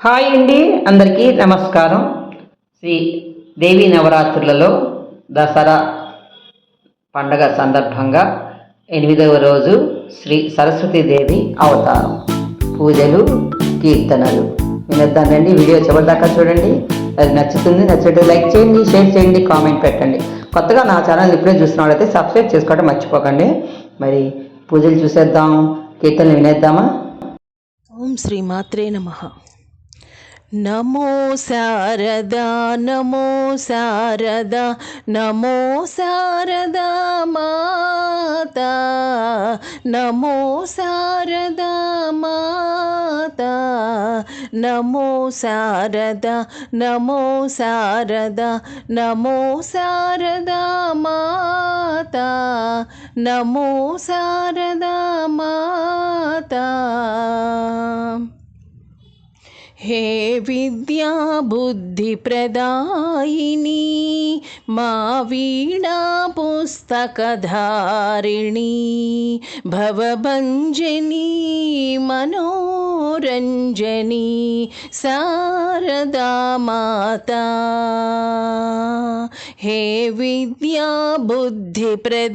Hi అండి అందరికీ నమస్కారం. శ్రీ దేవీ నవరాత్రులలో దసరా పండగ సందర్భంగా ఎనిమిదవ రోజు శ్రీ సరస్వతీదేవి అవతారం. పూజలు కీర్తనలు వినొద్దానండి వీడియో చివరిదాకా చూడండి. అది నచ్చుతుంది నచ్చినట్టు లైక్ చేయండి షేర్ చేయండి కామెంట్ పెట్టండి. కొత్తగా నా ఛానల్ ఇప్పుడే చూసిన వాళ్ళైతే సబ్స్క్రైబ్ చేసుకోవడం మర్చిపోకండి. మరి పూజలు చూసేద్దాం కీర్తనలు వినేద్దామా? ఓం శ్రీ మాత్రే నమ. నమో శారదా నమో శారదా నమో శారదా మాత నమో శారదా మాత నమో శారదా నమో శారదా నమో శారదా మాత నమో శారదా మాత. हे विद्या बुद्धिप्रदायिनी मा वीणा पुस्तकधारिणी भवभञ्जनी मनोरञ्जनी शारदा माता हे विद्या बुद्धिप्रदायिनी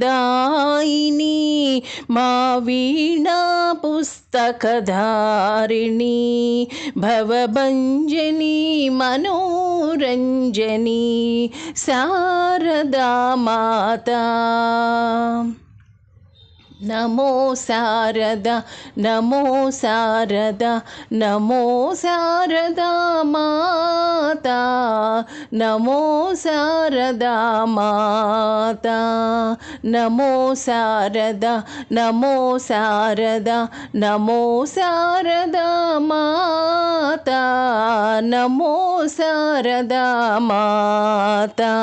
मा वीणा पुस्तकधारिणी भवभञ्जनी मनोरञ्जनी शारदा माता नमो शारदा नमो शारदा नमो शारदा माता नमो शारदा माता नमो शारदा नमो शारदा नमो शारदा माता नमो शारदा माता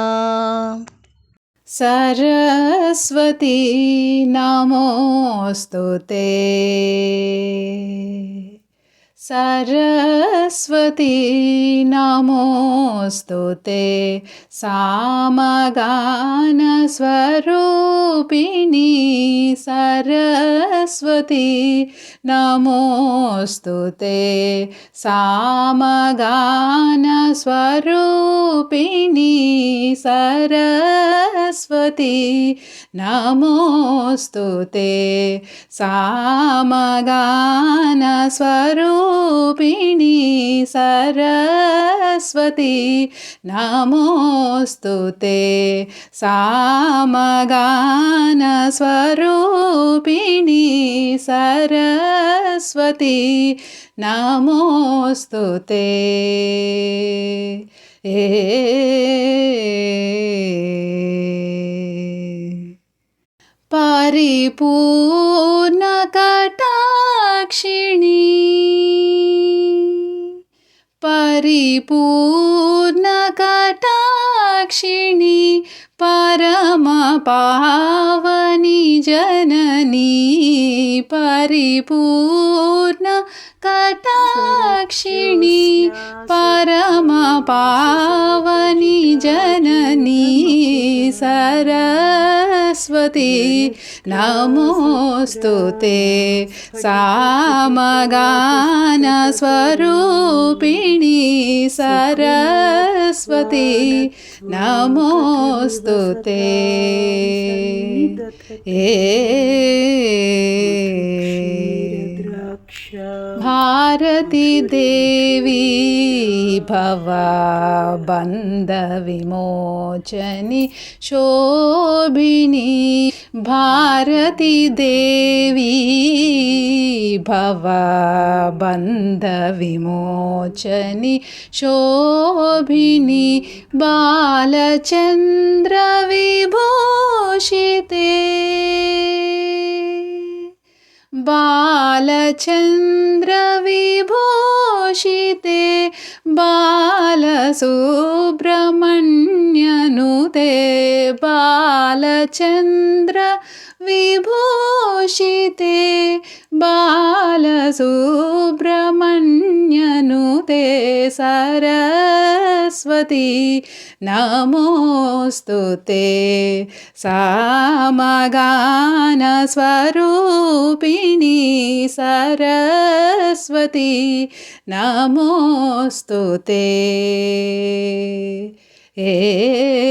सरस्वती नमोऽस्तु ते सरस्वती नमोऽस्तु ते सामगानस्वरूपिणी सरस्वती नमोऽस्तु ते सामगानस्वरूपिणी सरस्वती नमोऽस्तु ते सामगानस्वरूपिणी सरस्वती नमोऽस्तु ते। सामगानस्वरूपिणी सरस्वती नमोऽस्तु ते। ए। परिपूर्णकटाक्षिणी परिपूर्णकटाक्षिणी परमपावनि जननी परिपूर्णकटाक्षिणी परमपावनि जननी सरस्वती नमोऽस्तु ते सामगानस्वरूपिणी सरस्वती नमोऽस्तु ते ए देवी भवबन्धविमोचनि शोभिनी भारती देवी भवबन्धविमोचनि शोभिनी बालचन्द्रविभूषिते बालचन्द्रविभूषिते बालसुब्रह्मण्यनुते बालचन्द्रविभूषिते बालसुब्रह्मण्यनुते सरस्वती सरस्वती। नमोऽस्तु ते सामगानस्वरूपिणी सरस्वती। नमोऽस्तु ते। ए